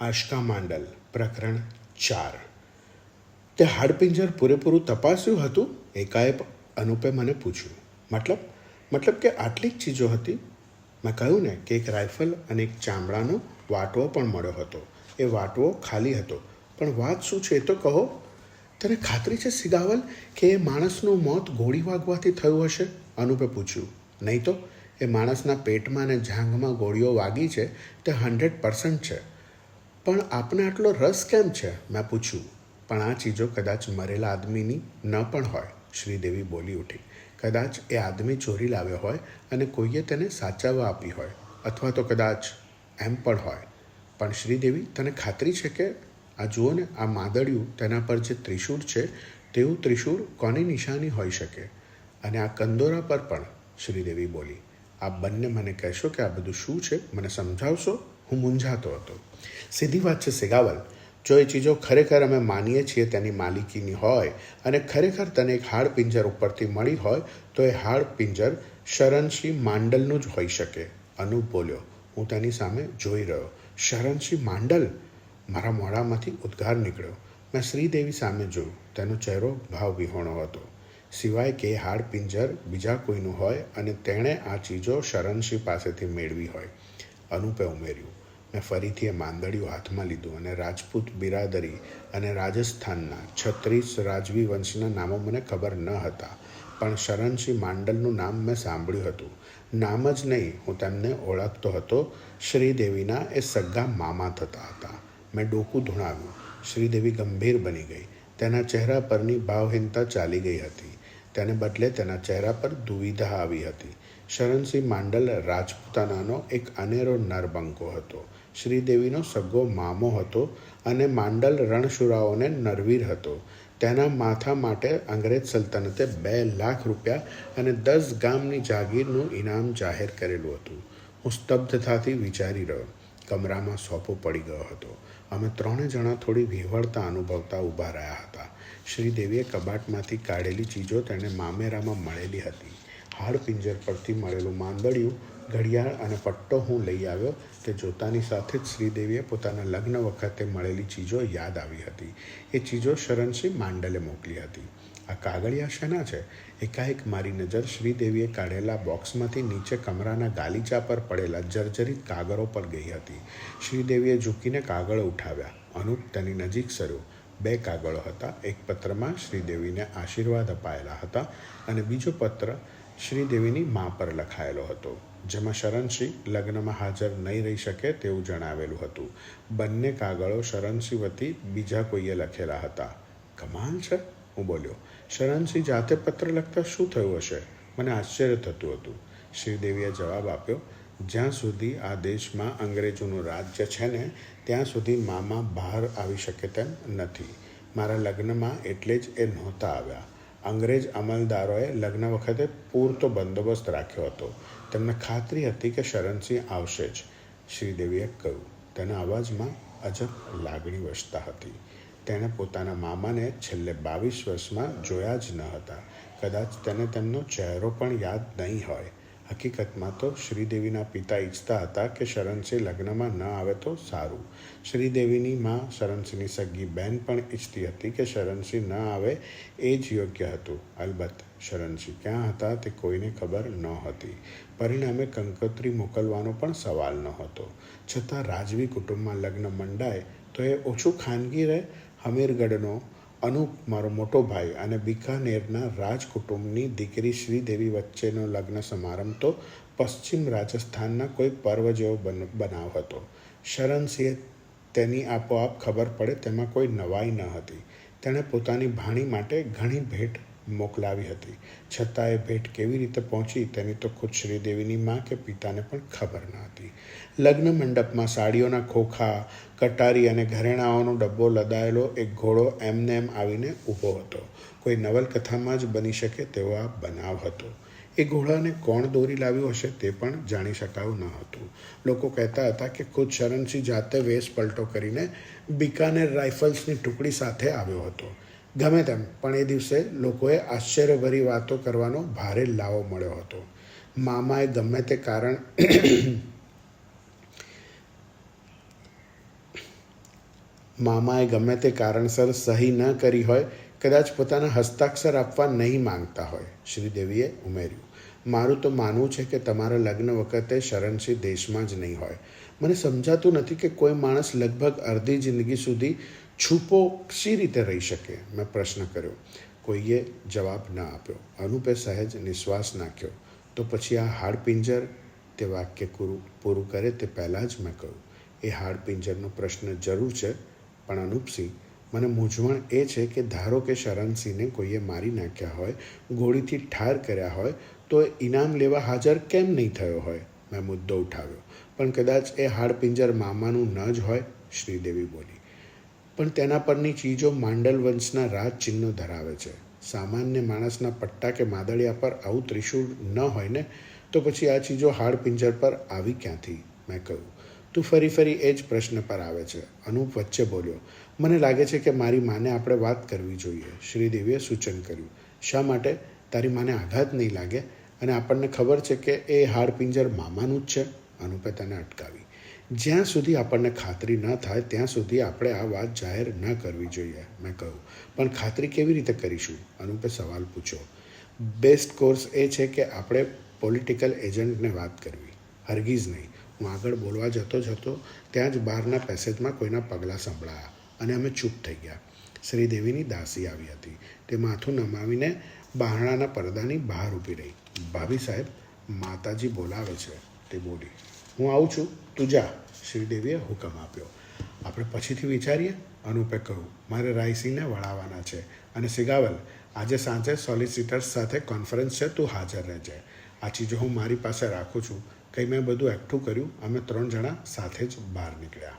આશકા માંડલ, પ્રકરણ ચાર. તે હાડપિંજર પૂરેપૂરું તપાસ્યું હતું? એકાએક અનુપે મને પૂછ્યું. મતલબ? મતલબ કે આટલી જ ચીજો હતી? મેં કહ્યું ને કે એક રાઇફલ અને એક ચામડાનો વાટવો પણ મળ્યો હતો. એ વાટવો ખાલી હતો. પણ વાત શું છે એ તો કહો. તને ખાતરી છે સિગાવલ કે એ માણસનું મોત ગોળી વાગવાથી થયું હશે? અનુપે પૂછ્યું. નહીં તો? એ માણસના પેટમાં અને જાંઘમાં ગોળીઓ વાગી છે, તે હંડ્રેડ પર્સન્ટ છે. પણ આપને આટલો રસ કેમ છે? મેં પૂછ્યું. પણ આ ચીજો કદાચ મરેલા આદમીની ન પણ હોય, શ્રીદેવી બોલી ઉઠી. કદાચ એ આદમી ચોરી લાવ્યો હોય અને કોઈએ તેને સાચવવા આપી હોય, અથવા તો કદાચ એમ પણ હોય. પણ શ્રીદેવી તને ખાતરી છે કે? આ જુઓ ને, આ માદળિયું તેના પર જે ત્રિશૂળ છે, તેવું ત્રિશૂળ કોની નિશાની હોઈ શકે? અને આ કંદોરા પર પણ, શ્રીદેવી બોલી. આપ બંને મને કહેશો કે આ બધું શું છે? મને સમજાવશો? હું મૂંઝાતો હતો. સીધી વાત છે, સેગાવલ. જો એ ચીજો ખરેખર અમે માનીએ છીએ તેની માલિકીની હોય અને ખરેખર તને એક હાડ પિંજર ઉપરથી મળી હોય, તો એ હાડ પિંજર શરણસિંહ માંડલનું જ હોઈ શકે. અનુપ બોલ્યો, હું તેની સામે જોઈ રહ્યો. શરણસિંહ માંડલ? મારા મોઢામાંથી ઉદ્ગાર નીકળ્યો. મેં શ્રીદેવી સામે જોયું. તેનો ચહેરો ભાવવિહોણો હતો. સિવાય કે હાડ પિંજર બીજા કોઈનું હોય અને તેણે આ ચીજો શરણસિંહ પાસેથી મેળવી હોય. અનુપે ઉમેર્યું મેં ફરીથી એ માંદડિયું હાથમાં લીધું અને રાજપૂત બિરાદરી અને રાજસ્થાનના છત્રીસ રાજવી વંશના નામો મને ખબર ન હતા, પણ શરણસિંહ માંડલનું નામ મેં સાંભળ્યું હતું. નામ જ નહીં, હું તેમને ઓળખતો હતો. શ્રીદેવીના એ સગા મામા થતા હતા. મેં ડોકું ધૂણાવ્યું. શ્રીદેવી ગંભીર બની ગઈ. તેના ચહેરા પરની ભાવહીનતા ચાલી ગઈ હતી. તેને બદલે તેના ચહેરા પર દુવિધા આવી હતી. શરણસિંહ માંડલ રાજપૂતાનાનો એક અનેરો નરબંકો હતો. શ્રીદેવીનો સગો મામો હતો અને માંડલ રણશુરાઓને નરવીર હતો. તેના માથા માટે અંગ્રેજ સલ્તનતે બે લાખ રૂપિયા અને દસ ગામની જાગીરનું ઇનામ જાહેર કરેલું હતું. હું સ્તબ્ધતાથી વિચારી રહ્યો. કમરામાં સોપો પડી ગયો હતો. અમે ત્રણે જણા થોડી વિહવળતા અનુભવતા ઊભા રહ્યા હતા. શ્રીદેવીએ કબાટમાંથી કાઢેલી ચીજો તેણે મામેરામાં મળેલી હતી. હાડ પિંજર પરથી મળેલું માંદડિયું, ઘડિયાળ અને પટ્ટો હું લઈ આવ્યો તે જોતાની સાથે જ શ્રીદેવીએ પોતાના લગ્ન વખતે મળેલી ચીજો યાદ આવી હતી. એ ચીજો શરણસિંહ માંડલે મોકલી હતી. આ કાગળિયા શેના છે? એકાએક મારી નજર શ્રીદેવીએ કાઢેલા બોક્સમાંથી નીચે કમરાના ગાલીચા પર પડેલા જર્જરિત કાગળો પર ગઈ હતી. શ્રીદેવીએ ઝૂકીને કાગળો ઉઠાવ્યા. અનુપ તેની નજીક સર્યો. બે કાગળો હતા. એક પત્રમાં શ્રીદેવીને આશીર્વાદ અપાયેલા હતા અને બીજો પત્ર શ્રીદેવીની મા પર લખાયેલો હતો. જેમાં શરણસિંહ લગ્નમાં હાજર નહીં રહી શકે તેવું જણાવેલું હતું. બંને કાગળો શરણસિંહ વતી બીજા કોઈએ લખેલા હતા. કમાલ છે, હું બોલ્યો. શરણસિંહ જાતે પત્ર લખતા શું થયું હશે? મને આશ્ચર્ય થતું હતું. શ્રીદેવીએ જવાબ આપ્યો, જ્યાં સુધી આ દેશમાં અંગ્રેજોનું રાજ્ય છે ને, ત્યાં સુધી મામા બહાર આવી શકે તેમ નથી. મારા લગ્નમાં એટલે જ એ નહોતા આવ્યા. અંગ્રેજ અમલદારોએ લગ્ન વખતે પૂરતો બંદોબસ્ત રાખ્યો હતો. તેમને ખાતરી હતી કે શરણસિંહ આવશે જ. શ્રીદેવીએ કહ્યું, તેના અવાજમાં અજબ લાગણી વસતા હતી. તેણે પોતાના મામાને છેલ્લે બાવીસ વર્ષમાં જોયા જ ન હતા. કદાચ તેને તેમનો ચહેરો પણ યાદ નહીં હોય. હકીકતમાં તો શ્રીદેવીના પિતા ઈચ્છતા હતા કે શરણસિંહ લગ્નમાં ન આવે તો સારું. શ્રીદેવીની માં શરણસિંહની સગી બહેન પણ ઈચ્છતી હતી કે શરણસિંહ ન આવે એ જ યોગ્ય હતું. અલબત્ત શરણસિંહ ક્યાં હતા તે કોઈને ખબર નહોતી પરિણામે કંકોત્રી મોકલવાનો પણ સવાલ નહોતો. છતાં રાજવી કુટુંબમાં લગ્ન મંડાય તો એ ઓછું ખાનગી રહે. હમીરગઢનો અનુપ મારો મોટો ભાઈ અને બિકાનેરના રાજકુટુંબની દીકરી શ્રીદેવી વચ્ચેનો લગ્ન સમારંભ તો પશ્ચિમ રાજસ્થાનના કોઈ પર્વ જેવો બન, બનાવ હતો. શરણસિંહે તેની આપોઆપ ખબર પડે તેમાં કોઈ નવાઈ ન હતી. તેણે પોતાની ભાણી માટે ઘણી ભેટ મોકલાવી હતી. છતાં એ ભેટ કેવી રીતે પહોંચી તેની તો ખુદ શ્રીદેવીની માં કે પિતાને પણ ખબર ન હતી. લગ્ન મંડપમાં સાડીઓના ખોખા, કટારી અને ઘરેણાઓનો ડબ્બો લદાયેલો એક ઘોડો એમને એમ આવીને ઊભો હતો. કોઈ નવલકથામાં જ બની શકે તેવો આ બનાવ હતો. એ ઘોડાને કોણ દોરી લાવ્યું હશે તે પણ જાણી શકાયું ન હતું. લોકો કહેતા હતા કે ખુદ શરણસિંહ જાતે વેશ પલટો કરીને બિકાનેર રાઇફલ્સની ટુકડી સાથે આવ્યો હતો. ગમે તેમ, પણ એ દિવસે લોકોએ આશ્ચર્યભરી વાતો કરવાનો ભારે લાવો મળ્યો હતો. મામાએ ગમે તે કારણ મામાએ ગમે તે કારણસર સહી ન કરી હોય, કદાચ પોતાના હસ્તાક્ષર આપવા નહીં માંગતા હોય, શ્રીદેવીએ ઉમેર્યું. મારું તો માનવું છે કે તમારા લગ્ન વખતે શરણસિંહ દેશમાં જ નહીં હોય. મને સમજાતું નથી કે કોઈ માણસ લગભગ અડધી જિંદગી સુધી છૂપો શી રીતે રહી શકે? મેં પ્રશ્ન કર્યો. કોઈએ જવાબ ન આપ્યો. અનુપે સહેજ નિશ્વાસ નાખ્યો. તો પછી આ હાડપિંજર? તે વાક્ય કુરું પૂરું કરે તે પહેલાં જ મેં કહ્યું. એ હાડપિંજરનો પ્રશ્ન જરૂર છે, પણ અનુપસિંહ, મને મૂંઝવણ એ છે કે ધારો કે શરણસિંહને કોઈએ મારી નાખ્યા હોય, ગોળીથી ઠાર કર્યા હોય, તો એ ઇનામ લેવા હાજર કેમ નહીં થયો હોય? મેં મુદ્દો ઉઠાવ્યો. પણ કદાચ એ હાડપિંજર મામાનું ન જ હોય? શ્રીદેવી બોલી. પણ તેના પરની ચીજો માંડલ વંશના રાજ ચિહ્નો ધરાવે છે. સામાન્ય માણસના પટ્ટા કે માદળિયા પર આવું ત્રિશૂળ ન હોય ને, તો પછી આ ચીજો હાડપિંજર પર આવી ક્યાંથી? મેં કહ્યું. તું ફરી ફરી એ જ પ્રશ્ન પર આવે છે. અનુપ વચ્ચે બોલ્યો. મને લાગે છે કે મારી માને આપણે વાત કરવી જોઈએ. શ્રીદેવીએ સૂચન કર્યું. શા માટે? તારી માને આઘાત નહીં લાગે અને આપણને ખબર છે કે એ હાડપિંજર મામાનું જ છે. અનુપે તેને અટકાવી. જ્યાં સુધી આપણને ખાતરી ન થાય, ત્યાં સુધી આપણે આ વાત જાહેર ન કરવી જોઈએ, મેં કહ્યું. પણ ખાતરી કેવી રીતે કરીશું? અનુપે સવાલ પૂછ્યો. બેસ્ટ કોર્સ એ છે કે આપણે પોલિટિકલ એજન્ટને વાત કરવી. હરગીઝ નહીં. હું આગળ બોલવા જતો જતો ત્યાં જ બહારના પેસેજમાં કોઈના પગલાં સંભળાયા અને અમે ચૂપ થઈ ગયા. શ્રીદેવીની દાસી આવી હતી. તે માથું નમાવીને બહારણાના પડદાની બહાર ઊભી રહી. ભાભી સાહેબ, માતાજી બોલાવે છે. તે બોલી હું આવું છું, તું જા. શ્રીદેવીએ હુકમ આપ્યો. આપણે પછીથી વિચારીએ, અનુપે કહ્યું, મારે રાયસિંહને વળાવવાના છે. અને સિગાવલ, આજે સાંજે સોલિસિટર્સ સાથે કોન્ફરન્સ છે, તું હાજર રહેજે. આ ચીજો હું મારી પાસે રાખું છું. કંઈ મેં બધું એકઠું કર્યું, અમે ત્રણ જણા સાથે જ બહાર નીકળ્યા.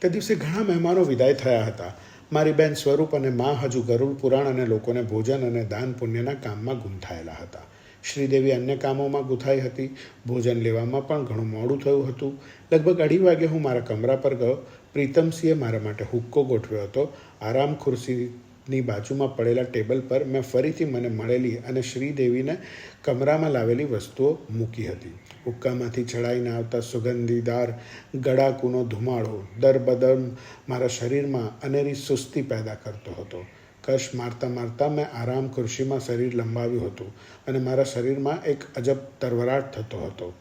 તે દિવસે ઘણા મહેમાનો વિદાય થયા હતા. મારી બેન સ્વરૂપ અને મા હજુ ગરુડ પુરાણ અને લોકોને ભોજન અને દાન પુણ્યના કામમાં ગુંથાયેલા હતા. શ્રીદેવી અન્ય કામોમાં ગૂંથાઈ હતી. ભોજન લેવામાં પણ ઘણું મોડું થયું હતું. લગભગ અઢી વાગે હું મારા કમરા પર ગયો. પ્રીતમસિંહે મારા માટે હુક્કો ગોઠવ્યો હતો. આરામ ખુરશીની બાજુમાં પડેલા ટેબલ પર મેં ફરીથી મને મળેલી અને શ્રીદેવીને કમરામાં લાવેલી વસ્તુઓ મૂકી હતી. હુક્કામાંથી ચડાઈને આવતા સુગંધીદાર ગળાકુનો ધુમાડો દરબદર મારા શરીરમાં અનેરી સુસ્તી પેદા કરતો હતો. કશ મારતા મારતા મેં આરામ ખુરશીમાં શરીર લંબાવ્યું હતું અને મારા શરીરમાં એક અજબ તરવરાટ થતો હતો.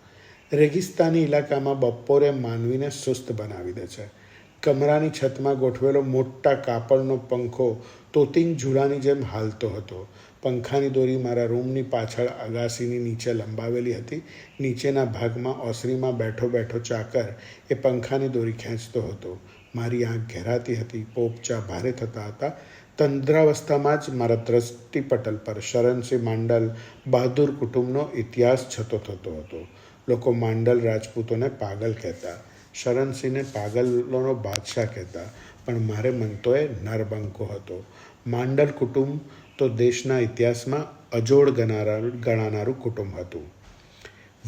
રેગિસ્તાની ઇલાકામાં બપોરે માનવીને સુસ્ત બનાવી દે છે. કમરાની છતમાં ગોઠવેલો મોટા કાપડનો પંખો તોતિંગ ઝૂલાની જેમ હાલતો હતો. પંખાની દોરી મારા રૂમની પાછળ અગાસીની નીચે લંબાવેલી હતી. નીચેના ભાગમાં ઓસરીમાં બેઠો બેઠો ચાકર એ પંખાની દોરી ખેંચતો હતો. મારી આંખ ઘેરાતી હતી. પોપચા ભારે થતા હતા. તંદ્રાવસ્થામાં જ મારા દ્રષ્ટિપટલ પર શરણસિંહ માંડલ બહાદુર કુટુંબનો ઇતિહાસ છતો થતો હતો. લોકો માંડલ રાજપૂતોને પાગલ કહેતા, શરણસિંહને પાગલોનો બાદશાહ કહેતા, પણ મારે મન તો એ નરબંકો હતો. માંડલ કુટુંબ તો દેશના ઇતિહાસમાં અજોડ ગણારા, ગણાનારું કુટુંબ હતું.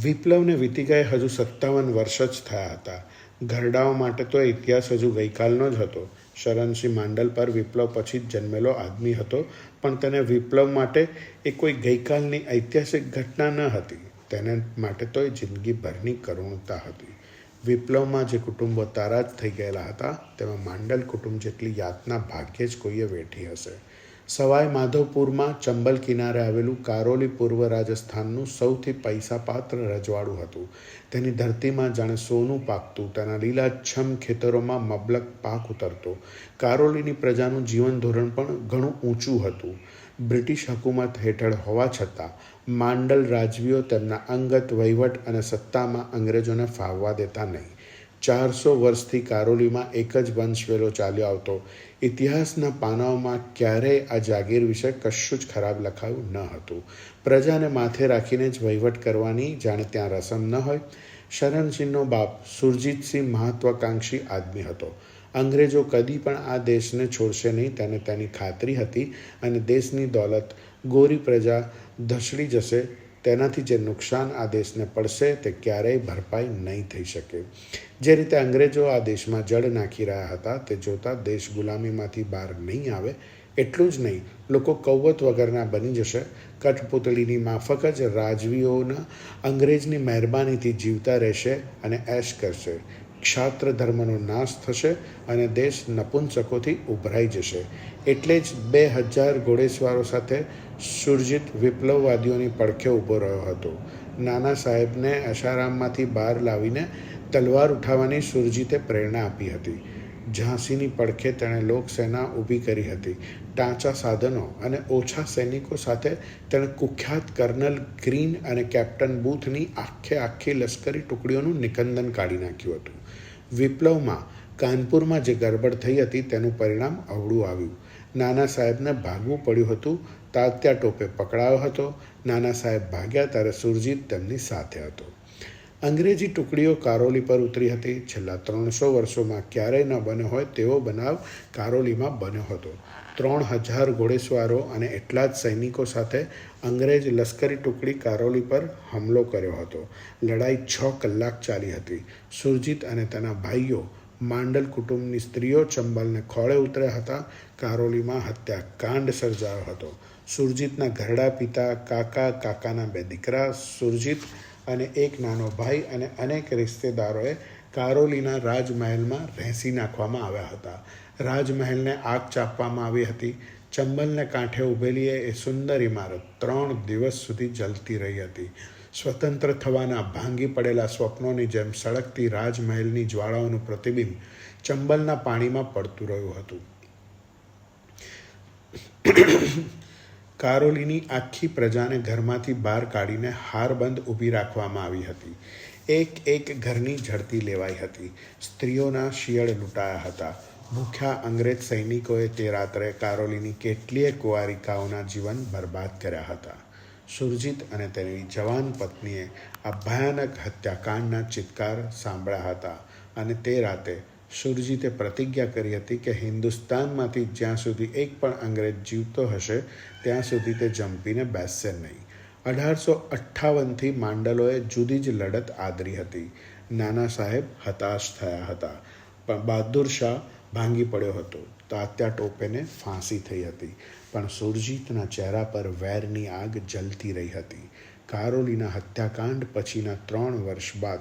વિપ્લવને વીતી ગયે હજુ સત્તાવન વર્ષ જ થયા હતા. ઘરડાઓ માટે તો ઇતિહાસ હજુ ગઈકાલનો જ હતો. શરણસિંહ માંડલ પર વિપ્લવ પછી જ જન્મેલો આદમી હતો, પણ તેને વિપ્લવ માટે એ કોઈ ગઈકાલની ઐતિહાસિક ઘટના ન હતી. તેને માટે તો એ જિંદગીભરની કરુણતા હતી. વિપ્લવમાં જે કુટુંબો તારા જ થઈ ગયેલા હતા, તેમાં માંડલ કુટુંબ જેટલી યાતના ભાગ્યે જ કોઈએ વેઠી હશે. સવાઈ માધવપુરમાં ચંબલ કિનારે આવેલું કારોલી પૂર્વ રાજસ્થાનનું સૌથી પૈસાપાત્ર રજવાડું હતું. તેની ધરતીમાં જાણે સોનું પાકતું, તેના લીલાછમ ખેતરોમાં મબલક પાક ઉતરતો. કારોલીની પ્રજાનું જીવન ધોરણ પણ ઘણું ઊંચું હતું. બ્રિટિશ હકુમત હેઠળ હોવા છતાં, માંડલ રાજવીઓ તેમના અંગત વહીવટ અને સત્તામાં અંગ્રેજોને ફાવવા દેતા નહીં. ચારસો વર્ષથી કારોલીમાં એક જ વંશવેલો ચાલ્યો આવતો. ઇતિહાસના પાનાઓમાં ક્યારેય આ જાગીર વિશે કશું જ ખરાબ લખાયું ન હતું. પ્રજાને માથે રાખીને જ વહીવટ કરવાની જાણે ત્યાં રસમ ન હોય. શરણસિંહનો બાપ સુરજીતસિંહ મહત્વાકાંક્ષી આદમી હતો. અંગ્રેજો કદી પણ આ દેશને છોડશે નહીં, તેને તેની ખાતરી હતી અને દેશની દોલત, ગોરી પ્રજા, ધસડી જશે તેનાથી જે નુકસાન આ દેશને પડશે તે ક્યારેય ભરપાઈ નહીં થઈ શકે. જે રીતે અંગ્રેજો આ દેશમાં જળ નાખી રહ્યા હતા, તે જોતાં દેશ ગુલામીમાંથી બહાર નહીં આવે, એટલું જ નહીં, લોકો કૌવત વગરના બની જશે. કઠપુતળીની માફક જ રાજવીઓના અંગ્રેજની મહેરબાનીથી જીવતા રહેશે અને એશ કરશે. ક્ષાત્ર ધર્મનો નાશ થશે અને દેશ નપુંસકોથી ઉભરાઈ જશે. એટલે જ બે હજાર ઘોડેસવારો સાથે સુરજિત વિપ્લવવાદીઓની પડખે ઊભો રહ્યો હતો. નાના સાહેબને આશારામમાંથી બહાર લાવીને તલવાર ઉઠાવવાની સુરજીતે પ્રેરણા આપી હતી. ઝાંસીની પડખે તેણે લોકસેના ઊભી કરી હતી. ટાંચા સાધનો અને ઓછા સૈનિકો સાથે તેણે કુખ્યાત કર્નલ ગ્રીન અને કેપ્ટન બૂથની આખે આખી લશ્કરી ટુકડીઓનું નિકંદન કાઢી નાખ્યું હતું. વિપ્લવમાં કાનપુરમાં જે ગરબડ થઈ હતી તેનું પરિણામ અવળું આવ્યું. નાના સાહેબને ભાગવું પડ્યું હતું તાત્યા ટોપે પકડાયો હતો. નાના સાહેબ ભાગ્યા ત્યારે સુરજીત તેમની સાથે હતો. અંગ્રેજી ટુકડીઓ કારોલી પર ઉતરી હતી. છેલ્લા ત્રણસો વર્ષોમાં ક્યારેય ન બન્યો હોય તેવો બનાવ કારોલીમાં બન્યો હતો. ત્રણ હજાર ઘોડેસવારો અને એટલા જ સૈનિકો સાથે અંગ્રેજ લશ્કરી ટુકડી કારોલી પર હુમલો કર્યો હતો. લડાઈ છ કલાક ચાલી હતી. સુરજીત અને તેના ભાઈઓ માંડલ કુટુંબની સ્ત્રીઓ ચંબલને ખોળે ઉતર્યા હતા. કારોલીમાં હત્યાકાંડ સર્જાયો હતો. સુરજીતના ઘરડા પિતા, કાકા, કાકાના બે દીકરા, સુરજીત અને એક નાનો ભાઈ અને અનેક રિશ્તેદારોએ કારોલીના રાજમહેલમાં રહેસી નાખવામાં આવ્યા હતા. રાજમહેલને આગ ચાપવામાં આવી હતી. ચંબલને કાંઠે ઊભેલી એ સુંદર ઇમારત ત્રણ દિવસ સુધી જલતી રહી હતી. સ્વતંત્ર થવાના ભાંગી પડેલા સ્વપ્નોની જેમ સળગતી રાજમહેલની જ્વાળાઓનું પ્રતિબિંબ ચંબલના પાણીમાં પડતું રહ્યું હતું. કારોલીની આખી પ્રજાને ઘરમાંથી બહાર કાઢીને હારબંધ ઊભી રાખવામાં આવી હતી. એક એક ઘરની ઝડપી લેવાઈ હતી. સ્ત્રીઓના શિયળ લૂંટાયા હતા. ભૂખ્યા અંગ્રેજ સૈનિકોએ તે રાત્રે કારોલીની કેટલીય કુંવારિકાઓના જીવન બરબાદ કર્યા હતા. સુરજીત અને તેની જવાન પત્નીએ આ ભયાનક હત્યાકાંડના ચિત્કાર સાંભળ્યા હતા અને તે રાતે સુરજીતે પ્રતિજ્ઞા કરી હતી કે હિન્દુસ્તાનમાંથી જ્યાં સુધી એક પણ અંગ્રેજ જીવતો હશે, ત્યાં સુધી તે જંપીને બેસશે નહીં. અઢારસો અઠ્ઠાવનથી માંડલોએ જુદી જ લડત આદરી હતી. નાના સાહેબ હતાશ થયા હતા. પણ બહાદુર શાહ ભાંગી પડ્યો હતો. તાત્યા ટોપેને ફાંસી થઈ હતી. પણ સુરજીતના ચહેરા પર વેરની આગ જલતી રહી હતી. કારોલીના હત્યાકાંડ પછીના ત્રણ વર્ષ બાદ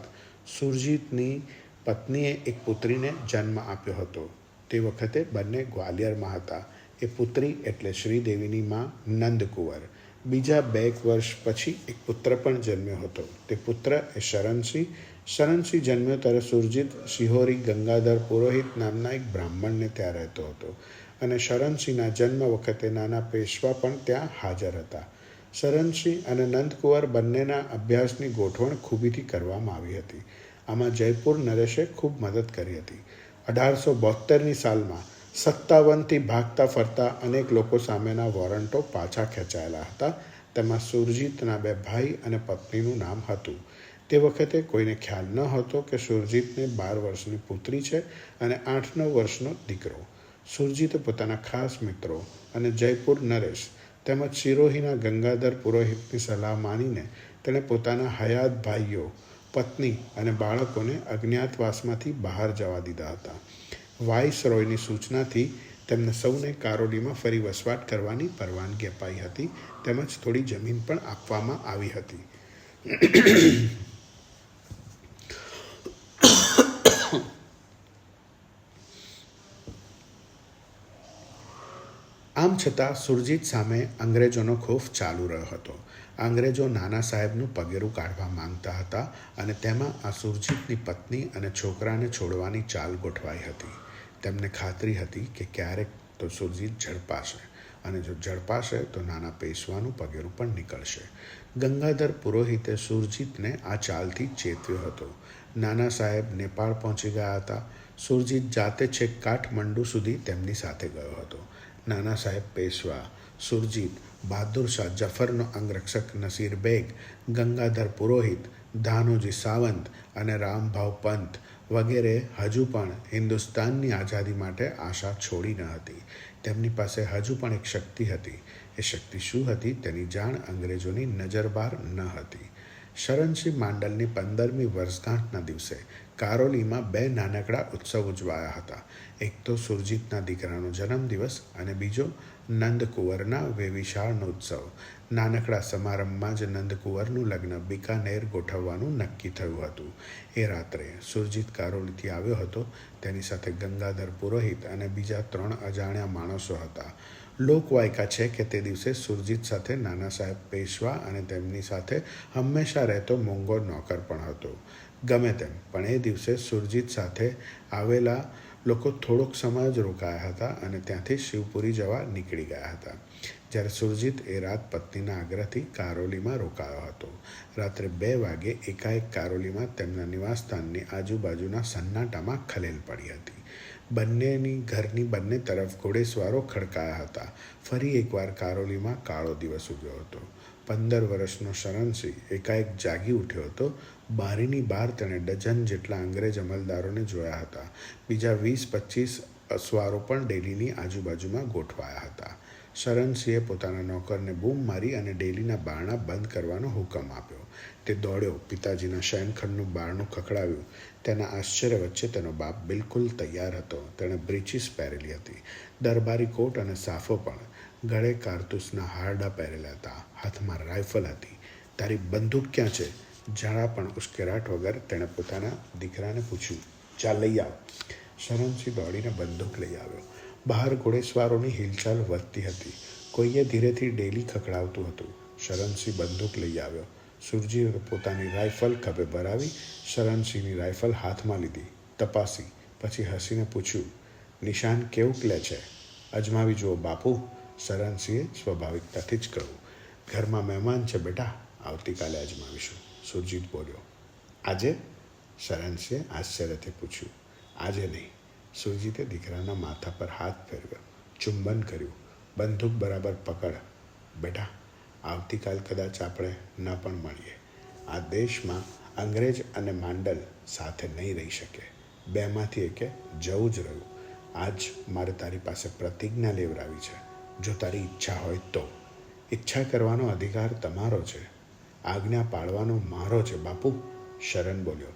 સુરજીતની પત્નીએ એક પુત્રીને જન્મ આપ્યો હતો. તે વખતે બંને ગ્વાલિયરમાં હતા. એ પુત્રી એટલે શ્રીદેવીની માં નંદકુંવર. બીજા બે વર્ષ પછી એક પુત્ર પણ જન્મ્યો હતો. તે પુત્ર એ શરણસિંહ. શરણસિંહ જન્મ્યો ત્યારે સુરજીત શિહોરી ગંગાધર પુરોહિત નામના એક બ્રાહ્મણને ત્યાં રહેતો હતો. અને શરણસિંહના જન્મ વખતે નાના પેશવા પણ ત્યાં હાજર હતા. શરણસિંહ અને નંદકુંવર બંનેના અભ્યાસની ગોઠવણ ખૂબીથી કરવામાં આવી હતી. આમાં જયપુર નરેશે ખૂબ મદદ કરી હતી. અઢારસો બોતેરની સાલમાં સત્તાવનથી ભાગતા ફરતા અનેક લોકો સામેના વોરંટો પાછા ખેંચાયેલા હતા. તેમાં સુરજીતના બે ભાઈ અને પત્નીનું નામ હતું. તે વખતે કોઈને ખ્યાલ ન હતો કે સુરજીતને બાર વર્ષની પુત્રી છે અને આઠ નવ વર્ષનો દીકરો. સુરજીતે પોતાના ખાસ મિત્રો અને જયપુર નરેશ તેમજ સિરોહીના ગંગાધર પુરોહિતની સલાહ માનીને તેણે પોતાના હયાત ભાઈઓ, પત્ની અને બાળકોને અજ્ઞાતવાસમાંથી બહાર જવા દીધા હતા. વાઇસરોયની સૂચનાથી તેમને સૌને કારોલીમાં ફરી વસવાટ કરવાની પરવાનગી અપાઈ હતી તેમજ થોડી જમીન પણ આપવામાં આવી હતી. છતાં સુરજીત સામે અંગ્રેજોનો ખોફ ચાલુ રહ્યો હતો. અંગ્રેજો નાના સાહેબનું પગેરું કાઢવા માંગતા હતા અને તેમાં આ સુરજીતની પત્ની અને છોકરાને છોડવાની ચાલ ગોઠવાઈ હતી. તેમને ખાતરી હતી કે ક્યારેક તો સુરજીત ઝડપાશે અને જો ઝડપાશે તો નાના પેશવાનું પગેરું પણ નીકળશે. ગંગાધર પુરોહિતે સુરજીતને આ ચાલથી ચેતવ્યો હતો. નાના સાહેબ નેપાળ પહોંચી ગયા હતા. સુરજીત જાતે છેક કાઠમંડુ સુધી તેમની સાથે ગયો હતો. નાના સાહેબ પેશવા, સુરજીત, બહાદુર શાહ, જફરનો અંગરક્ષક નસીર બેગ, ગંગાધર પુરોહિત, ધાનુજી સાવંત અને રામભાવ પંત વગેરે હજુ પણ હિન્દુસ્તાનની આઝાદી માટે આશા છોડી ન હતી. તેમની પાસે હજુ પણ એક શક્તિ હતી. એ શક્તિ શું હતી તેની જાણ અંગ્રેજોની નજરબાર ન હતી. શરણસિંહ માંડલની પંદરમી વર્ષગાંઠના દિવસે કારોલીમાં બે નાનકડા ઉત્સવ ઉજવાયા હતા. એક તો સુરજીતના દીકરાનો જન્મદિવસ અને બીજો નંદકુંવરના વેવિશાળનો ઉત્સવ. નાનકડા સમારંભમાં જ નંદકુંવરનું લગ્ન બિકાનેર ગોઠવવાનું નક્કી થયું હતું. એ રાત્રે સુરજીત કારોલીથી આવ્યો હતો. તેની સાથે ગંગાધર પુરોહિત અને બીજા ત્રણ અજાણ્યા માણસો હતા. લોકવાયકા છે કે તે દિવસે સુરજીત સાથે નાના સાહેબ પેશવા અને તેમની સાથે હંમેશા રહેતો મોંઘો નોકર પણ હતો. ગમે તેમ. પણ એ દિવસે સુરજીત સાથે આવેલા લોકો થોડોક સમય જ રોકાયા હતા અને ત્યાંથી શિવપુરી જવા નીકળી ગયા હતા. જ્યારે સુરજીત એ રાત પત્નીના આગ્રહથી કારોલીમાં રોકાયો હતો. રાત્રે બે વાગે એકાએક કારોલીમાં તેમના નિવાસસ્થાનની આજુબાજુના સન્નાટામાં ખલેલ પડી હતી. બંનેની ઘરની બંને તરફ ઘોડેસવારો ખડકાયા હતા. ફરી એકવાર કારોલીમાં કાળો દિવસ ઉગ્યો હતો. પંદર વર્ષનો શરણસિંહ એકાએક જાગી ઉઠ્યો હતો. બારીની બહાર તેણે ડઝન જેટલા અંગ્રેજ અમલદારોને જોયા હતા. બીજા વીસ, પચીસ અસવારો પણ ડેલીની આજુબાજુમાં ગોઠવાયા હતા. શરણસિંહે પોતાના નોકરને બૂમ મારી અને ડેલીના બારણા બંધ કરવાનો હુકમ આપ્યો. તે દોડ્યો. પિતાજીના શયનખંડનું બારણું ખખડાવ્યું. તેના આશ્ચર્ય વચ્ચે તેનો બાપ બિલકુલ તૈયાર હતો. તેણે બ્રિચિસ પહેરેલી હતી. દરબારી કોટ અને સાફો પણ. ગળે કારતૂસના હારડા પહેરેલા હતા. હાથમાં રાઇફલ હતી. તારી બંદૂક ક્યાં છે? જરા પણ ઉશ્કેરાટ વગર તેણે પોતાના દીકરાને પૂછ્યું, ચાલ લઈ આવ. શરણસિંહ દોડીને બંદૂક લઈ આવ્યો. બહાર ઘોડેસવારોની હિલચાલ વધતી હતી. કોઈએ ધીરેથી ડેલી ખખડાવતું હતું. શરણસિંહ બંદૂક લઈ આવ્યો. સુરજીએ પોતાની રાઇફલ ખભે ભરાવી શરણસિંહની રાઇફલ હાથમાં લીધી. તપાસી. પછી હસીને પૂછ્યું, નિશાન કેવું લે છે? અજમાવી જુઓ બાપુ. શરણસિંહે સ્વાભાવિકતાથી જ કહ્યું, ઘરમાં મહેમાન છે બેટા. આવતીકાલે અજમાવીશું. સુરજીત બોલ્યો, આજે શરણસિંહે આશ્ચર્યથી પૂછ્યું. આજે નહીં. સુરજીતે દીકરાના માથા પર હાથ ફેરવ્યો, ચુંબન કર્યું. બંદૂક બરાબર પકડ. બેટા, આવતીકાલ કદાચ આપણે ન પણ મળીએ. આ દેશમાં અંગ્રેજ અને માંડલ સાથે નહીં રહી શકે. બેમાંથી એકે જવું જ રહ્યું. આજ મારે તારી પાસે પ્રતિજ્ઞા લેવડાવી છે. જો તારી ઈચ્છા હોય તો. ઈચ્છા કરવાનો અધિકાર તમારો છે. આજ્ઞા પાળવાનો મારો છે. બાપુ, શરણ બોલ્યો.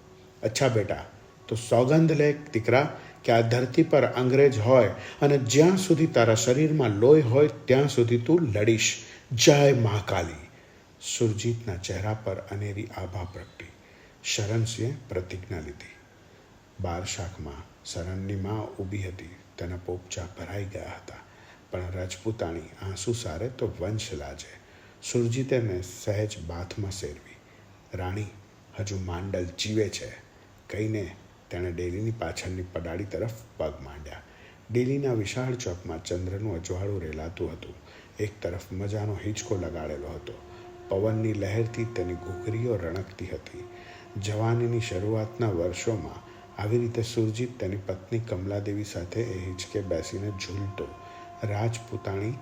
અચ્છા બેટા, તો સોગંધ લે દીકરા કે આ ધરતી પર અંગ્રેજ હોય અને જ્યાં સુધી તારા શરીરમાં લોહી હોય ત્યાં સુધી તું લડીશ. જય મહાકાલી. સુરજીતના ચહેરા પર અનેરી આભા પ્રગટી. શરણસિંહે પ્રતિજ્ઞા લીધી. બાર શાખમાં શરણની માં ઊભી હતી. તેના પોપચા ભરાઈ ગયા હતા. પણ રાજપૂતાણી આંસુ સારે તો વંશ લાજે. સુરજીતે મેં સહેજ બાથમાં શેરવી રાણી હજુ માંડલ જીવે છે. કહીને તેણે ડેલીની પાછળની પડાળી તરફ પગ માંડ્યા. ડેલીના વિશાળ ચોકમાં ચંદ્રનું અજવાળું રેલાતું હતું. એક તરફ મજાનો હિંચકો લગાડેલો હતો. પવનની લહેરથી તેની ઘૂઘરીઓ રણકતી હતી. જવાનીની શરૂઆતના વર્ષોમાં આવી રીતે સુરજીત તેની પત્ની કમલાદેવી સાથે એ હિંચકે બેસીને ઝૂલતો. રાજપૂતાણી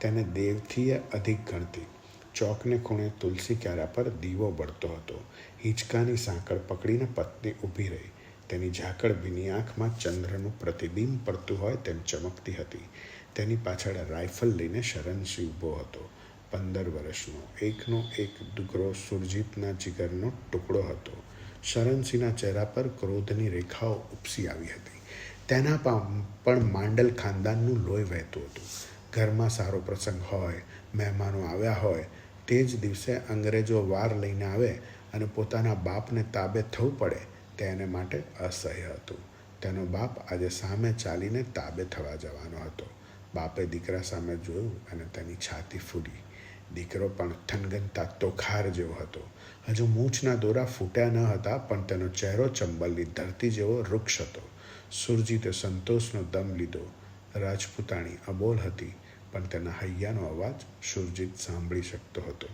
તેને દેવથીએ અધિક ગણતી. ચોકને ખૂણે તુલસી ક્યારા પર દીવો બળતો હતો. હિંચકાની સાંકળ પકડીને પત્ની ઊભી રહી. તેની ઝાકળ ભીની આંખમાં ચંદ્રનું પ્રતિબિંબ પડતું હોય તેમ ચમકતી હતી. તેની પાછળ રાઇફલ લઈને શરણસિંહ ઊભો હતો. પંદર વર્ષનો, એકનો એક દુકરો સુરજીતના જીગરનો ટુકડો હતો. શરણસિંહના ચહેરા પર ક્રોધની રેખાઓ ઉપસી આવી હતી. તેના પણ માંડલ ખાનદાનનું લોહી વહેતું હતું. ઘરમાં સારો પ્રસંગ હોય, મહેમાનો આવ્યા હોય તે જ દિવસે અંગ્રેજો વાર લઈને આવે અને પોતાના બાપને તાબે થવું પડે તે એને માટે અસહ્ય હતું. તેનો બાપ આજે સામે ચાલીને તાબે થવા જવાનો હતો. બાપે દીકરા સામે જોયું અને તેની છાતી ફૂલી. દીકરો પણ થનગનતા તોખાર જેવો હતો. હજુ મૂછના દોરા ફૂટ્યા ન હતા, પણ તેનો ચહેરો ચંબલની ધરતી જેવો વૃક્ષ હતો. સુરજીતે સંતોષનો દમ લીધો. રાજપૂતાણી અબોલ હતી. પણ તેના હૈયાનો અવાજ સુરજીત સાંભળી શકતો હતો.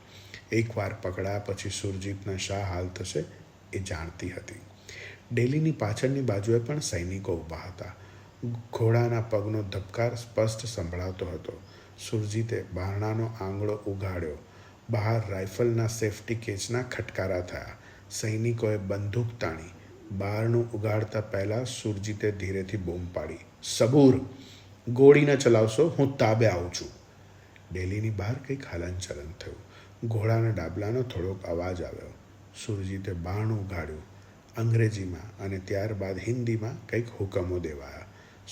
એકવાર પકડાયા પછી સુરજીતના શા હાલ થશે એ જાણતી હતી. ડેલીની પાછળની બાજુએ પણ સૈનિકો ઊભા હતા. ઘોડાના પગનો ધબકાર સ્પષ્ટ સંભળાતો હતો. સુરજીતે બારણાનો આંગળો ઉગાડ્યો બહાર રાઇફલના સેફટી કેચના ખટકારા થયા. સૈનિકોએ બંદૂક તાણી. બારણું ઉગાડતા પહેલાં સુરજીતે ધીરેથી બૂમ પાડી. સબૂર! ગોળી ન ચલાવશો, હું તાબે આવું છું. ડેલીની બહાર કંઈક હલનચલન થયું. ઘોડાના ડાબલાનો થોડોક અવાજ આવ્યો. સુરજીતે બારણું ઉગાડ્યું અંગ્રેજીમાં અને ત્યારબાદ હિન્દીમાં કંઈક હુકમો દેવાયા.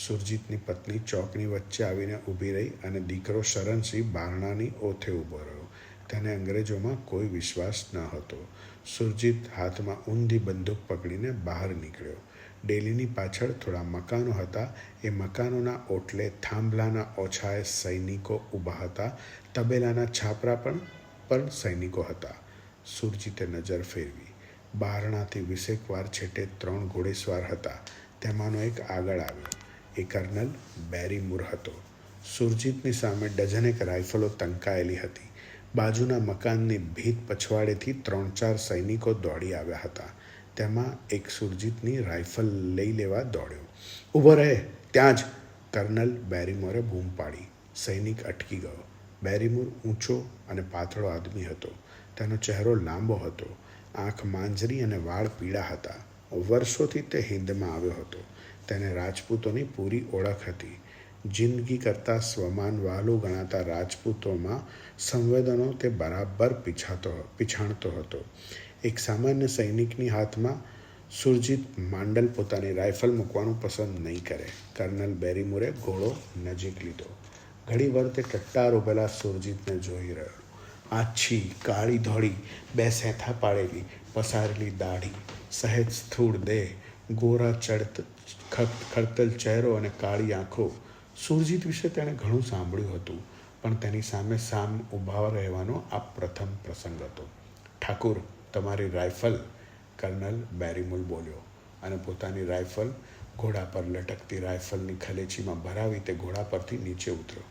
સુરજીતની પત્ની ચોકની વચ્ચે આવીને ઊભી રહી અને દીકરો શરણસિંહ બારણાની ઓથે ઊભો રહ્યો. તેને અંગ્રેજોમાં કોઈ વિશ્વાસ ન હતો. સુરજીત હાથમાં ઊંધી બંદૂક પકડીને બહાર નીકળ્યો. ડેલીની પાછળ થોડા મકાનો હતા. એ મકાનોના ઓટલે થાંભલાના ઓછાએ સૈનિકો ઊભા હતા. તબેલાના છાપરા પણ પણ સૈનિકો હતા. સુરજીતે નજર ફેરવી. બારણાથી વીસેક વાર છેટે ત્રણ ઘોડેસવાર હતા. તેમાંનો એક આગળ આવ્યો. એ કર્નલ બેરી મુર હતો. સુરજીતની સામે ડઝનેક રાઇફલો તંકાયેલી હતી. બાજુના મકાનની ભીત પછવાડેથી ત્રણ ચાર સૈનિકો દોડી આવ્યા હતા. તેમાં એક સુરજીતની રાઇફલ લઈ લેવા દોડ્યો. ઊભો રહે, ત્યાં જ કર્નલ બેરીમોરે બૂમ પાડી. સૈનિક અટકી ગયો. બેરીમોર ઊંચો અને પાતળો આદમી હતો. તેનો ચહેરો લાંબો હતો. આંખ માંજરી અને વાળ પીળા હતા. વર્ષોથી તે હિંદમાં આવ્યો હતો. તેને રાજપૂતોની પૂરી ઓળખ હતી. જિંદગી કરતાં સ્વમાન વહાલું ગણાતા રાજપૂતોમાં સંવેદનો તે બરાબર પીછાતો, પીછાણતો હતો. એક સામાન્ય સૈનિકની હાથમાં સુરજીત માંડલ પોતાની રાઇફલ મૂકવાનું પસંદ નહીં કરે. કર્નલ બેરીમુરે ઘોડો નજીક લીધો. ઘણી વાર તે ટટ્ટાર ઉભેલા સુરજીતને જોઈ રહ્યો. આછી, કાળી ધોળી, બે સેથા પાડેલી પસારેલી દાઢી, સહેજ સ્થૂળ દેહ, ગોરા ચડત ખડતલ ચહેરો અને કાળી આંખો. સુરજીત વિશે તેણે ઘણું સાંભળ્યું હતું, પણ તેની સામે સામ ઊભા રહેવાનો આ પ્રથમ પ્રસંગ હતો. ઠાકુર તમારી રાઇફલ કર્નલ બેરીમુલ બોલ્યો અને પોતાની રાઇફલ ઘોડા પર લટકતી રાઇફલની ખલેચીમાં ભરાવી તે ઘોડા પરથી નીચે ઉતર્યો.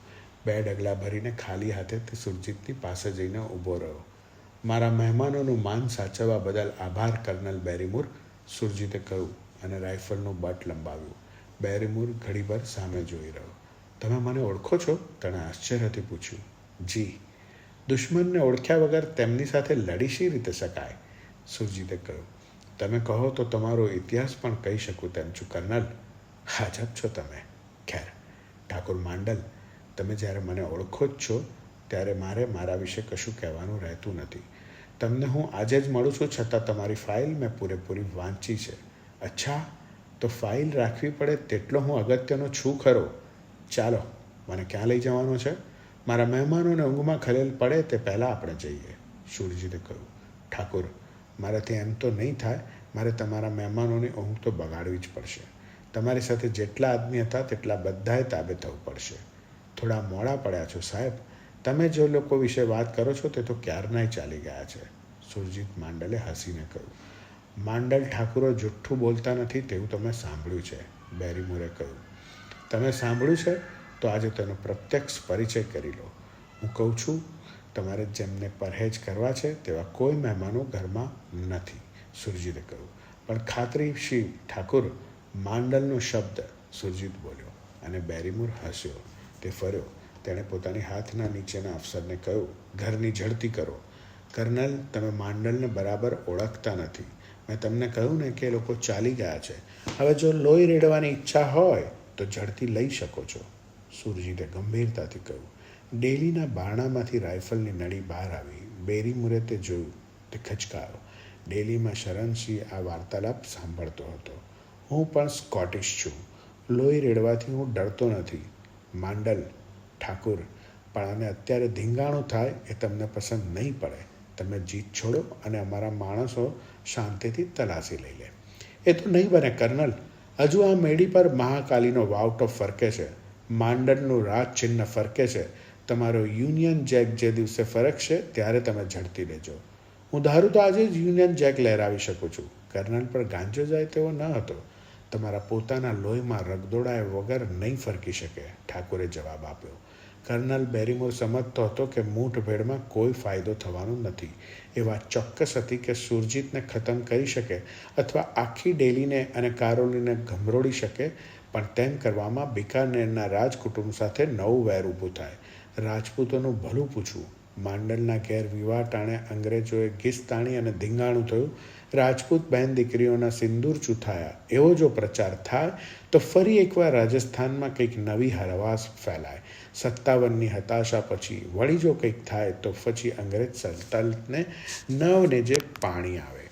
બે ડગલા ભરીને ખાલી હાથે તે સુરજીતની પાસે જઈને ઊભો રહ્યો. મારા મહેમાનોનું માન સાચવવા બદલ આભાર, કર્નલ બેરીમુર, સુરજીતે કહ્યું અને રાઇફલનું બટ લંબાવ્યું. બેરીમુર ઘડીભર સામે જોઈ રહ્યો. તમે મને ઓળખો છો? તેણે આશ્ચર્યથી પૂછ્યું. જી દુશ્મનને ઓળખ્યા વગર તેમની સાથે લડી શી રીતે શકાય? સુરજીતે કહ્યું, તમે કહો તો તમારો ઇતિહાસ પણ કહી શકું તેમ છું, કર્નલ. હાજબ છો તમે. ખેર, ઠાકુર માંડલ, તમે જ્યારે મને ઓળખો જ છો, ત્યારે મારે મારા વિશે કશું કહેવાનું રહેતું નથી. તમને હું આજે જ મળું છું, છતાં તમારી ફાઇલ મેં પૂરેપૂરી વાંચી છે. અચ્છા, તો ફાઇલ રાખવી પડે તેટલો હું અગત્યનો છું ખરો. ચાલો, મને ક્યાં લઈ જવાનો છે? મારા મહેમાનોને ઊંઘમાં ખલેલ પડે તે પહેલાં આપણે જઈએ. સુરજીતે કહ્યું, ઠાકુર, મારાથી એમ તો નહીં થાય, મારે તમારા મહેમાનોની ઊંઘ તો બગાડવી જ પડશે. તમારી સાથે જેટલા આદમી હતા તેટલા બધાએ તાબે થવું પડશે. થોડા મોડા પડ્યા છો સાહેબ. તમે જે લોકો વિશે વાત કરો છો તે તો ક્યારનાય ચાલી ગયા છે. સુરજીત માંડલે હસીને કહ્યું, માંડલ ઠાકુરો જુઠ્ઠું બોલતા નથી તેવું તમે સાંભળ્યું છે. બેરીમુરે કહ્યું, તમે સાંભળ્યું છે? તો આજે તેનો પ્રત્યક્ષ પરિચય કરી લો. હું કહું છું, તમારે જેમને પરહેજ કરવા છે તેવા કોઈ મહેમાનો ઘરમાં નથી, સુરજીતે કહ્યું. પણ ખાતરી શ્રી ઠાકુર માંડલનો શબ્દ સુરજીત બોલ્યો અને બેરીમુર હસ્યો. તે ફર્યો. તેણે પોતાની હાથના નીચેના અફસરને કહ્યું, ઘરની ઝડતી કરો. કર્નલ, તમે માંડલને બરાબર ઓળખતા નથી. મેં તમને કહ્યું ને કે એ લોકો ચાલી ગયા છે. હવે જો લોહી રેડવાની ઈચ્છા હોય તો ઝડતી લઈ શકો છો. સુરજીતે ગંભીરતાથી કહ્યું, ડેલીના બારણામાંથી રાઇફલની નળી બહાર આવી. બેરી મુરે તે જોયું, તે ખચકાયો ડેલીમાં શરણસિંહ આ વાર્તાલાપ સાંભળતો હતો. હું પણ સ્કોટિશ છું. લોહી રેડવાથી હું ડરતો નથી. માંડલ, ઠાકુર, પણ આને અત્યારે ધીંગાણું થાય એ તમને પસંદ નહીં પડે. તમે જીત છોડો અને અમારા માણસો શાંતિથી તલાશી લઈ લે. એ તો નહીં બને, કર્નલ. હજુ આ મેડી પર મહાકાલીનો વાવટો ફરકે છે. માંડલનું રાજ ચિહ્ન ફરકે છે, તમારો યુનિયન જેક જે દિવસે ફરકશે ત્યારે તમે ઝડપી લેજો. હું ધારું તો આજે જ યુનિયન જેક લહેરાવી શકું છું. કર્નલ પર ગાંજો જાય તેવો ન હતો. તમારા પોતાના લોહીમાં રગદોડાય વગર નહીં ફરકી શકે, ઠાકુરે જવાબ આપ્યો. કર્નલ બેરીમોર સમજતો હતો કે મૂઠભેડમાં કોઈ ફાયદો થવાનો નથી. એ વાત ચોક્કસ હતી કે સુરજીતને ખતમ કરી શકે અથવા આખી ડેલીને અને કારોલીને ગમરોડી શકે પણ તેમ કરવામાં બિકાનેરના રાજકુટુંબ સાથે નવું વેર ઊભું થાય. રાજપૂતોનું ભલું પૂછવું. માંડલના ઘેર વિવાહ ટાણે અંગ્રેજોએ ગીસ તાણી અને ધીંગાણું થયું. રાજપૂત બહેન દીકરીઓના સિંદૂર ચૂથાયા. એવો જો પ્રચાર થાય, તો ફરી એકવાર રાજસ્થાનમાં કંઈક નવી હરવાસ ફેલાય. સત્તાવનની હતાશા પછી, વળી જો કંઈક થાય, તો પછી અંગ્રેજ સલ્તનતને નવને જે પાણી આવે.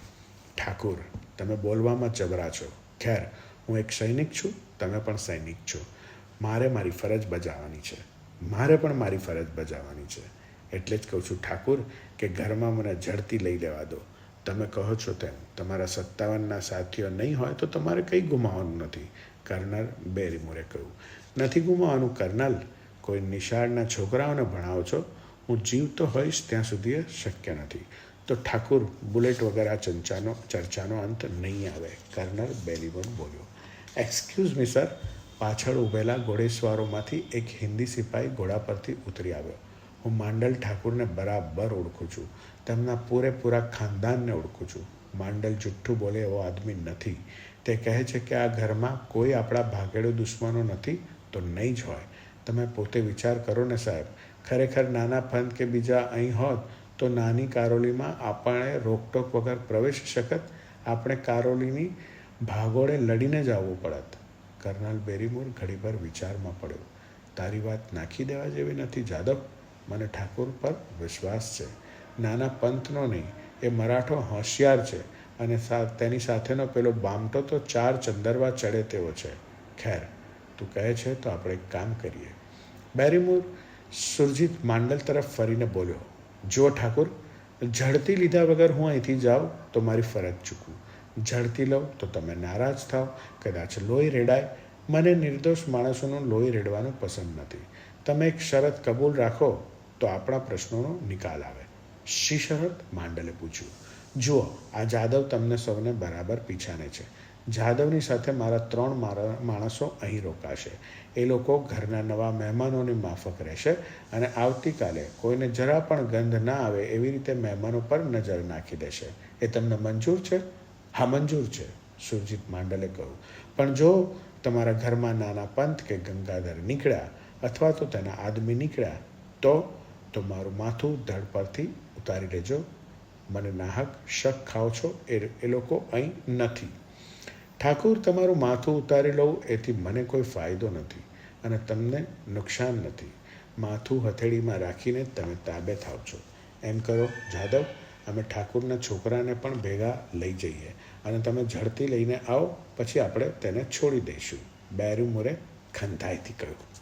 ઠાકુર, તમે બોલવામાં જબરા છો. ખેર, હું એક સૈનિક છું. તમે પણ સૈનિક છો. મારે મારી ફરજ બજાવવાની છે. મારે પણ મારી ફરજ બજાવવાની છે. એટલે જ કહું છું, ઠાકુર, કે ઘરમાં મને ઝડતી લઈ લેવા દો. તમે કહો છો તેમ, તમારા સત્તાવનના સાથીઓ નહીં હોય તો તમારે કંઈ ગુમાવવાનું નથી. કર્નલ બેરીમોરે કહ્યું. નથી ગુમાવવાનું, કર્નલ. કોઈ નિશાળના છોકરાઓને ભણાવો છો? હું જીવતો હોઈશ ત્યાં સુધી શક્ય નથી. તો ઠાકુર, બુલેટ વગર આ ચર્ચાનો ચર્ચાનો અંત નહીં આવે. કર્નલ બેરીમોર બોલ્યો. એક્સક્યુઝ મી સર પાછળ ઊભેલા ઘોડેસવારોમાંથી એક હિન્દી સિપાહી ઘોડા પરથી ઉતરી આવ્યો. હું માંડલ ઠાકુરને બરાબર ઓળખું છું. તેમના પૂરેપૂરા ખાનદાનને ઓળખું છું. માંડલ જુઠ્ઠું બોલે એવો આદમી નથી. તે કહે છે કે આ ઘરમાં કોઈ આપણા ભાગેડો દુશ્મનો નથી, તો નહીં જ હોય. તમે પોતે વિચાર કરો ને સાહેબ. ખરેખર નાના પંથ કે બીજા અહીં હોત, તો નાની કારોલીમાં આપણે રોકટોક વગર પ્રવેશી શકત? આપણે કારોલીની ભાગોળે લડીને જ આવવું પડત કર્નલ બેરીમોર ઘડીભર વિચારમાં પડ્યો. તારી વાત નાખી દેવા જેવી નથી, જાદવ. મને ઠાકુર પર વિશ્વાસ છે. નાના પંથનો નહીં, એ મરાઠો હોશિયાર છે અને તેની સાથેનો પેલો બામટો તો ચાર ચંદરવા ચડે તેવો છે. ખેર, તું કહે છે તો આપણે એક કામ કરીએ. બેરીમોર સુરજીત માંડલ તરફ ફરીને બોલ્યો જો ઠાકુર ઝડતી લીધા વગર હું અહીંથી જાઉં તો મારી ફરજ ચૂકવું. ઝડતી લઉં તો તમે નારાજ થાઓ કદાચ લોહી રેડાય. મને નિર્દોષ માણસોનું લોહી રેડવાનું પસંદ નથી. તમે એક શરત કબૂલ રાખો તો આપણા પ્રશ્નોનો નિકાલ આવે. શી શરત? માંડલે પૂછ્યું. જુઓ, આ જાદવ તમને સૌને બરાબર પીછાને છે. જાદવની સાથે મારા ત્રણ માણસો અહીં રોકાશે. એ લોકો ઘરના નવા મહેમાનોની માફક રહેશે અને આવતીકાલે કોઈને જરા પણ ગંધ ના આવે એવી રીતે મહેમાનો પર નજર નાખી દેશે. એ તમને મંજૂર છે? હા, મંજૂર છે. સુરજીત માંડલે કહ્યું પણ જો તમારા ઘરમાં નાના પંથ કે ગંગાધર નીકળ્યા અથવા તો તેના આદમી નીકળ્યા, તો તો મારું માથું ધડ પરથી ઉતારી લેજો. મને નાહક, શક ખાઓ છો એ એ લોકો અહીં નથી. ઠાકુર, તમારું માથું ઉતારી લઉં એથી મને કોઈ ફાયદો નથી અને તમને નુકસાન નથી. માથું હથેળીમાં રાખીને તમે તાબે થાવ છો. એમ કરો, જાદવ. અમે ઠાકુરના છોકરાને પણ ભેગા લઈ જઈએ. અને તમે ઝડપી લઈને આવો પછી આપણે તેને છોડી દઈશું. બેરુમોરે ખંધાઈથી કહ્યું.